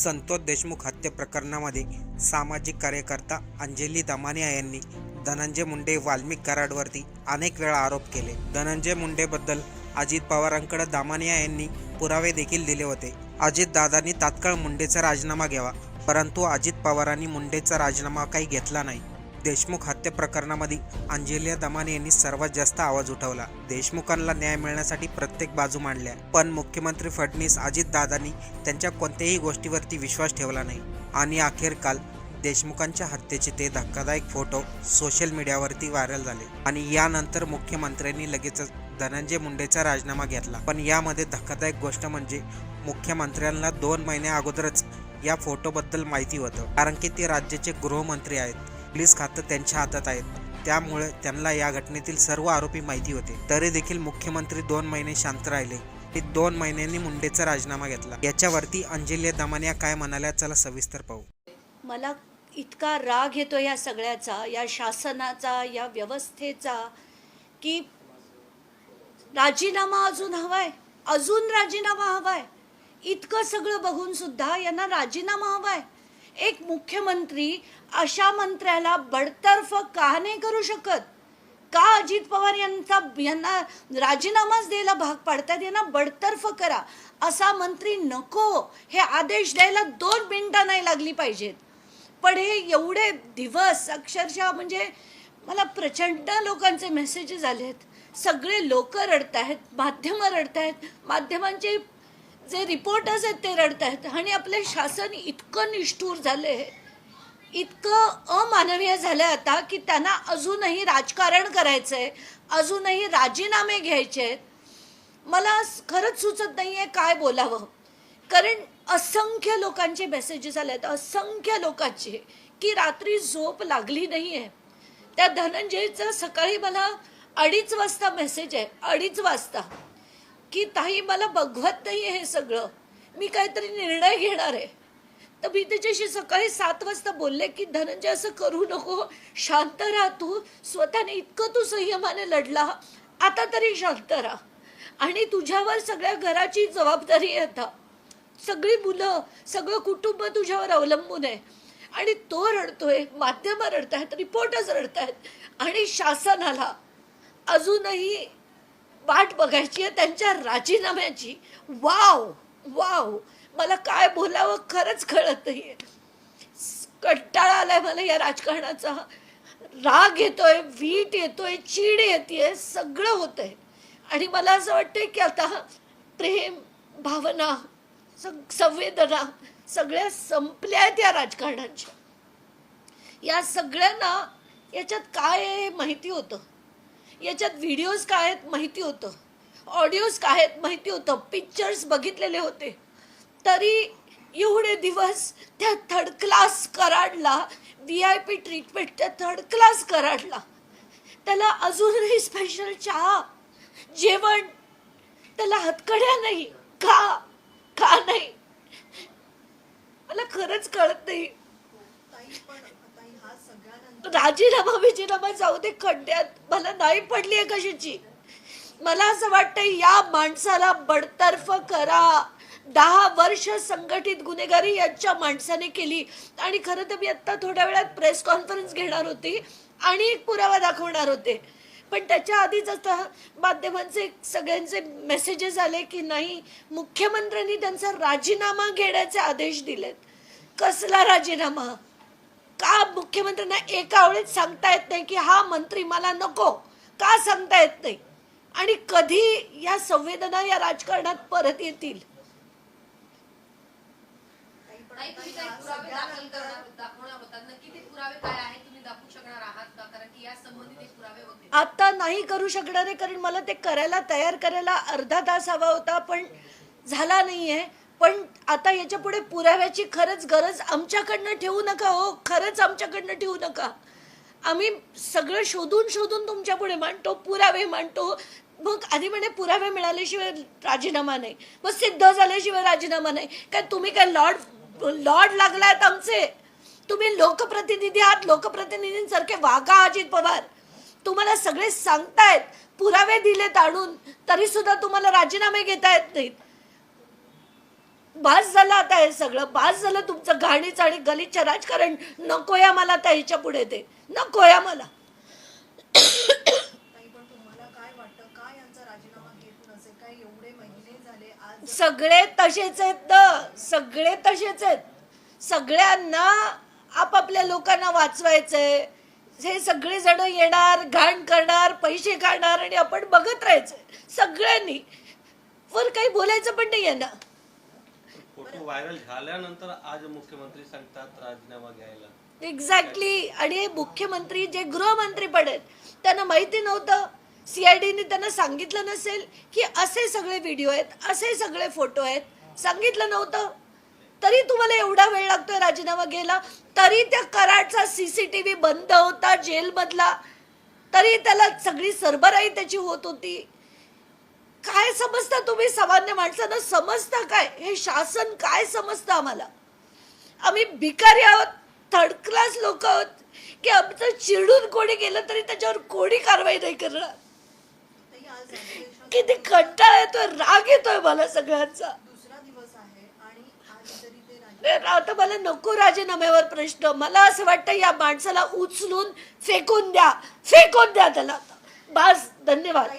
संतोष देशमुख हत्या प्रकरणामध्ये सामाजिक कार्यकर्ता अंजली दमानिया यांनी धनंजय मुंडे वाल्मिक कराडवरती अनेक वेळा आरोप केले. धनंजय मुंडेबद्दल अजित पवारांकडे दामानिया यांनी पुरावे देखील दिले होते. अजित दादांनी तात्काळ मुंडेचा राजीनामा घ्यावा परंतु अजित पवारांनी मुंडेचा राजीनामा काही घेतला नाही. देशमुख हत्या प्रकरणामध्ये अंजेलिया दमाने यांनी सर्वात जास्त आवाज उठवला. देशमुखांना न्याय मिळण्यासाठी प्रत्येक बाजू मांडल्या. पण मुख्यमंत्री फडणवीस अजितदादांनी त्यांच्या कोणत्याही गोष्टीवरती विश्वास ठेवला नाही. आणि अखेर काल देशमुखांच्या हत्येचे ते धक्कादायक फोटो सोशल मीडियावरती व्हायरल झाले. आणि यानंतर मुख्यमंत्र्यांनी लगेचच धनंजय मुंडेचा राजीनामा घेतला. पण यामध्ये धक्कादायक गोष्ट म्हणजे मुख्यमंत्र्यांना दोन महिन्या अगोदरच या फोटोबद्दल माहिती होतं. कारण की ते राज्याचे गृहमंत्री आहेत. पोलीस खातं त्यांच्या हातात आहेत. त्यामुळे त्यांना या घटनेतील सर्व आरोपी माहिती होते. तरी देखील मुख्यमंत्री दोन महिने शांत राहिले. ते दोन महिन्यांनी मुंडेचा राजीनामा घेतला. याच्यावरती अंजली दमानिया काय म्हणाल्या चला सविस्तर पाहू. मला इतका राग येतो या सगळ्याचा या शासनाचा या व्यवस्थेचा की राजीनामा अजून हवाय अजून राजीनामा हवाय. इतकं सगळं बघून सुद्धा यांना राजीनामा हवाय. एक मुख्यमंत्री अशा मंत्र्याला बडतर्फ का नाही करू शकत? का अजित पवार यांचा यांना राजीनामाच द्यायला भाग पाडतात? यांना बडतर्फ करा. असा मंत्री नको. हे आदेश द्यायला दोन मिनटं नाही लागली पाहिजेत. पण हे एवढे दिवस अक्षरशः म्हणजे मला प्रचंड लोकांचे मेसेजेस आले आहेत सगळे लोक रडत आहेत माध्यमं रडत आहेत माध्यमांचे जे रिपोर्टर्स आहेत ते रडत आहेत आणि आपले शासन इतकं निष्ठूर झाले इतकं अमानवीय झालं आता की त्यांना अजूनही राजकारण करायचं आहे अजूनही राजीनामे घ्यायचे आहेत. मला खरंच सुचत नाही आहे काय बोलावं. कारण असंख्य लोकांचे मेसेजेस आले आहेत असंख्य लोकांचे की रात्री झोप लागली नाही आहे त्या धनंजयचा सकाळी मला अडीच वाजता मेसेज आहे अडीच वाजता. की ताई मला बघवत नाही हे सगळं. मी काहीतरी निर्णय घेणार आहे. तर मी त्याच्याशी सकाळी सात वाजता बोलले की धनंजय असं करू नको. शांत राहा तू. स्वतःने इतकं तू संयमाने लढला. आता तरी शांत राहा. आणि तुझ्यावर सगळ्या घराची जबाबदारी आहे आता. सगळी मुलं सगळं कुटुंब तुझ्यावर अवलंबून आहे. आणि तो रडतोय माध्यमं रडतायत रिपोर्टर्स रडतायत आणि शासनाला. अजूनही वाट बघायची आहे त्यांच्या राजीनाम्याची. Wow wow. मला काय बोलावं खरंच कळत नाहीये. कंटाळा आलाय मला या राजकारणाचा. राग येतोय वीट येतोय चीड येते सगळं होतंय. आणि मला असं वाटतंय की आता प्रेम भावना सग- संवेदना सगळ्या संपल्या आहेत या राजकारणाच्या. या सगळ्यांना याच्यात काय माहिती होतं? याच्यात व्हिडिओज काय आहेत माहिती होतं. ऑडिओज काय आहेत माहिती होतं. पिक्चर्स बघितलेले होते. तरी एवढे दिवस त्या थर्ड क्लास कराडला व्ही आय पी ट्रीटमेंट त्या थर्ड क्लास कराडला. त्याला अजूनही स्पेशल चहा जेवण त्याला हातकड्या नाही का का नाही? मला खरंच कळत नाही. हो, राजीनामा विजीनामा जाऊ दे खड्ड्यात. मला नाही पडली आहे कशाची? मला असं वाटतं या माणसाला बडतर्फ करा. दहा वर्ष संघटित गुन्हेगारी यांच्या माणसाने केली. आणि खरं तर मी आत्ता थोड्या वेळात प्रेस कॉन्फरन्स घेणार होती आणि एक पुरावा दाखवणार होते. पण त्याच्या आधीच आता माध्यमांचे सगळ्यांचे मेसेजेस आले की नाही मुख्यमंत्र्यांनी त्यांचा राजीनामा घेण्याचे आदेश दिलेत. कसला राजीनामा? का मुख्यमंत्र्यांना एका वेळेत सांगता येत नाही की हा मंत्री मला नको? का सांगता येत नाही? आणि कधी या संवेदना या राजकारणात परत येतील? आता नाही करू शकणार आहे कारण मला ते करायला तयार करायला अर्धा तास हवा होता पण झाला नाहीये. पण आता याच्यापुढे पुराव्याची खरंच गरज आमच्याकडनं ठेवू नका हो. खरंच आमच्याकडनं ठेवू नका. आम्ही सगळं शोधून शोधून तुमच्यापुढे मांडतो पुरावे मांडतो. मग आधी म्हणे पुरावे मिळाल्याशिवाय राजीनामा नाही. मग सिद्ध झाल्याशिवाय राजीनामा नाही. काय तुम्ही काय लॉर्ड लॉर्ड लागलात आमचे? तुम्ही लोकप्रतिनिधी आहात. लोकप्रतिनिधींसारखे वागा अजित पवार. तुम्हाला सगळे सांगतायत. पुरावे दिलेत आणून. तरी सुद्धा तुम्हाला राजीनामे घेता येत नाहीत. बास झालं आता हे सगळं. बास झालं तुमचं घाणीच आणि गलिच्छ राजकारण. नकोया मला त्या ह्याच्या पुढे ते. मला. महिने झाले आज सगळे तसेच आहेत ना. सगळे तसेच आहेत. सगळ्यांना आपापल्या लोकांना वाचवायचंय. हे सगळे जण येणार घाण करणार पैसे काढणार आणि आपण बघत राहायचंय. सगळ्यांनी. वर काही बोलायचं पण नाही आहे ना. फोटो व्हायरल झाल्यानंतर आज मुख्यमंत्री सांगतात राजीनामा घ्यायला. एक्झॅक्टली आणि मुख्यमंत्री जे गृहमंत्री पडेल त्यांना माहिती नव्हतं. सीआयडीने त्यांना सांगितलं नसेल की असे सगळे व्हिडिओ आहेत असे सगळे फोटो आहेत. सांगितलं नव्हतं. तरी तुम्हाला एवढा वेळ लागतोय राजीनामा घ्यायला? तरी त्या कराडचा सीसीटीव्ही बंद होता जेलमधला. तरी त्याला सगळी सरबराई त्याची होत होती. काय समजता तुम्ही? सामान्य माणसांना समजता काय? हे शासन काय समजतं आम्हाला? आम्ही भिकारी आहोत थर्ड क्लास लोक आहोत की आमचं चिडून कोणी गेलं तरी त्याच्यावर कोणी कारवाई नाही करणार? किती कंटाळा येतोय राग येतोय मला सगळ्यांचा. दुसरा दिवस आहे आता मला नको राजीनाम्यावर प्रश्न. मला असं वाटतं या माणसाला उचलून फेकून द्या. फेकून द्या त्याला. बस धन्यवाद.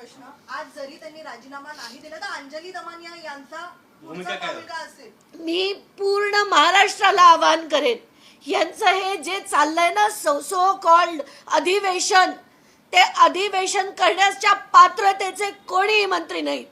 प्रश्न. आज जरी त्यांनी राजीनामा नाही दिला तर अंजली दमानिया यांचा भूमिका काय? असेल. मी पूर्ण महाराष्ट्राला आवाहन करेन. यांचं हे जे चाललंय ना सो सो कॉल्ड अधिवेशन ते अधिवेशन करण्याच्या पात्रतेचे कोणीही मंत्री नाहीत.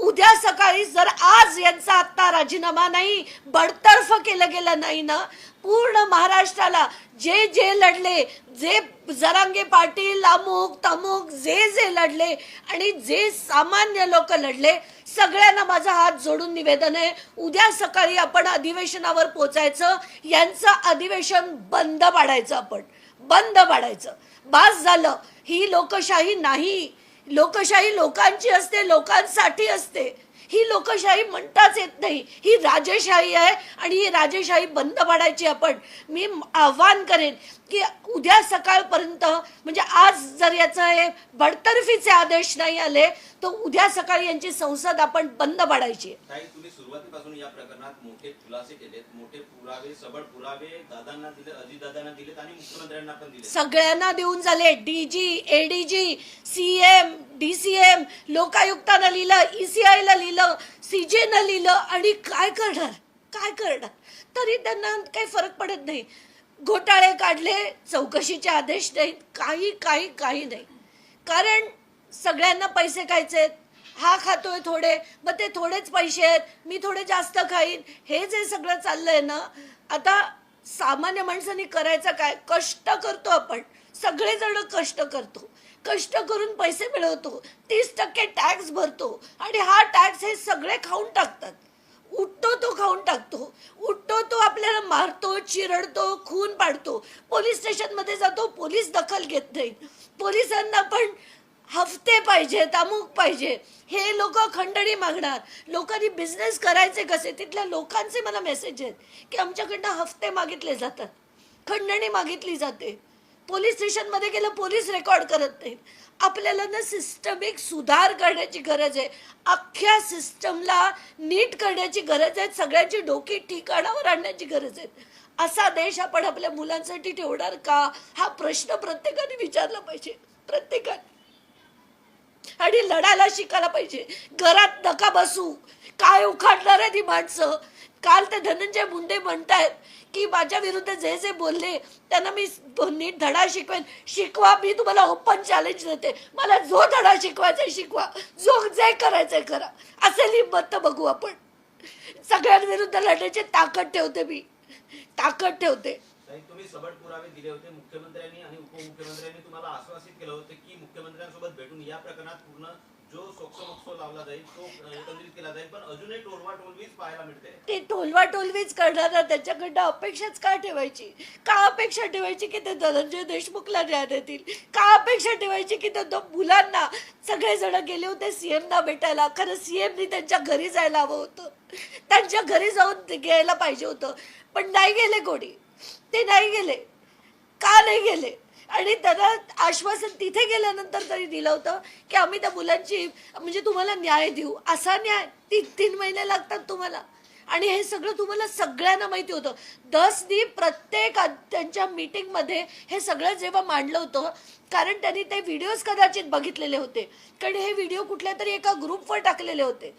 उद्या सकाळी जर आज यांचा आत्ता राजीनामा नाही बडतर्फ केलं गेलं नाही ना पूर्ण महाराष्ट्राला जे जे लढले जे जरांगे पाटील अमुक तमुक जे जे लढले आणि जे सामान्य लोक लढले सगळ्यांना माझा हात जोडून निवेदन आहे. उद्या सकाळी आपण अधिवेशनावर पोचायचं यांचं अधिवेशन बंद पाडायचं आपण. बंद पाडायचं. बास झालं. ही लोकशाही नाही. लोकशाही लोकांची असते लोकांसाठी असते. ही लोकशाही म्हणताच येत नाही. ही राजेशाही आहे आणि ही राजेशाही बंद पाडायची आपण. मी आव्हान करेन की उद्या सकाळपर्यंत म्हणजे आज जर याचं हे बडतर्फीचे आदेश नाही आले तर उद्या सकाळी यांची संसद आपण बंद पाडायची. तुम्ही सुरुवातीपासून या प्रकरणात मोठे खुलासे केलेत. मोठे पुरावे सबळ पुरावे दादांना दिले दिलेत आणि मुख्यमंत्र्यांना पण दिले सगळ्यांना देऊन झाले. डीजी एडीजी सीएम डीसीएम लोकायुक्तानं लिहिलं ईसीआयला लिहिलं. सीजेनं लिहिलं आणि काय करणार? काय करणार? तरी त्यांना काही फरक पडत नाही. घोटाळे काढले चौकशीचे आदेश नाहीत काही काही काही नाही. कारण सगळ्यांना पैसे खायचे हा खातोय थोडे मग ते थोडेच पैसे आहेत मी थोडे जास्त खाईन. हे जे सगळं चाललंय ना आता सामान्य माणसांनी करायचं काय? कष्ट करतो आपण. सगळेजण कष्ट करतो. कष्ट करून पैसे मिळवतो. तीस टक्के टॅक्स भरतो. आणि हा टॅक्स हे सगळे खाऊन टाकतात. उठतो तो खाऊन टाकतो. उठतो तो आपल्याला मारतो चिरडतो खून पाडतो. पोलीस स्टेशनमध्ये जातो पोलीस दखल घेत नाही पोलिसांना पण हफ्ते पाहिजेत अमुक पाहिजे. हे लोक खंडणी मागणार. लोकांनी बिझनेस करायचे कसे? तिथल्या लोकांचे मला मेसेज आहेत की आमच्याकडनं हफ्ते मागितले जातात. खंडणी मागितली जाते. पोलीस स्टेशनमध्ये गेलं पोलीस रेकॉर्ड करत नाहीत. आपल्याला ना सिस्टमिक सुधार करण्याची गरज आहे. अख्ख्या सिस्टमला नीट करण्याची गरज आहे. सगळ्यांची डोकी ठिकाणावर आणण्याची गरज आहे. असा देश आपण आपल्या मुलांसाठी ठेवणार का? हा प्रश्न प्रत्येकाने विचारला पाहिजे. प्रत्येकाने. आणि लढायला शिकायला पाहिजे. घरात नका बसू. काय उखाडणार आहे ती माणसं? काल ते धनंजय मुंडे म्हणतायत की माझ्या विरुद्ध जे जे बोलले त्यांना मी नीट धडा शिकवेन. शिकवा मी तुम्हाला ओपन चॅलेंज देते. मला जो धडा शिकवायचा शिकवा. जो जे करायचंय करा. असेल हिंमत तर बघू आपण. सगळ्यांविरुद्ध लढण्याची ताकद ठेवते मी. ताकद ठेवते. तुम्ही सबट पुरावे दिले होते मुख्यमंत्र्यांनी आणि उपमुख्यमंत्र्यांनी तुम्हाला आश्वासित केलं होतं की मुख्यमंत्र्यांसोबत भेटून या प्रकरणात पूर्ण जो सोक्सो लावला जाईल तो केला जाईल पण अजूनही टोलवा टोलवीच पाहायला मिळते. ते टोलवा टोलवीच करणारा त्याच्याकडनं अपेक्षाच का ठेवायची? का अपेक्षा ठेवायची की ते धनंजय देशमुखला न्याय देतील? का अपेक्षा ठेवायची की त्या दोन मुलांना सगळेजण गेले होते सीएमना भेटायला? खरं सीएमनी त्यांच्या घरी जायला हवं होतं. त्यांच्या घरी जाऊन ते घ्यायला पाहिजे होतं. पण नाही गेले कोणी. ते नाही गेले. का नाही गेले? आणि त्यांना आश्वासन तिथे गेल्यानंतर तरी दिलं होतं की आम्ही त्या मुलांची म्हणजे तुम्हाला न्याय देऊ. असा न्याय तीन तीन महिने लागतात तुम्हाला. आणि हे सगळं तुम्हाला सगळ्यांना माहिती होतं. दसनी प्रत्येक त्यांच्या मीटिंगमध्ये हे सगळं जेव्हा मांडलं होतं कारण त्यांनी ते व्हिडिओज कदाचित बघितलेले होते. कारण हे व्हिडिओ कुठल्या तरी एका ग्रुपवर टाकलेले होते.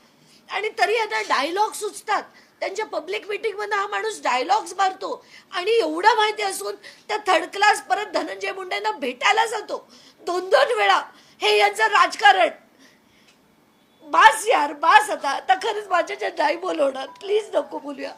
आणि तरी आता डायलॉग सुचतात. त्यांच्या पब्लिक मिटिंगमध्ये हा माणूस डायलॉग्स मारतो. आणि एवढं माहिती असून त्या थर्ड क्लास परत धनंजय मुंडेंना भेटायला जातो. दोन दोन वेळा. हे यांचं राजकारण. बास यार बास आता. आता खरंच माझ्याच्या नाही बोलवणार. प्लीज नको बोलूया.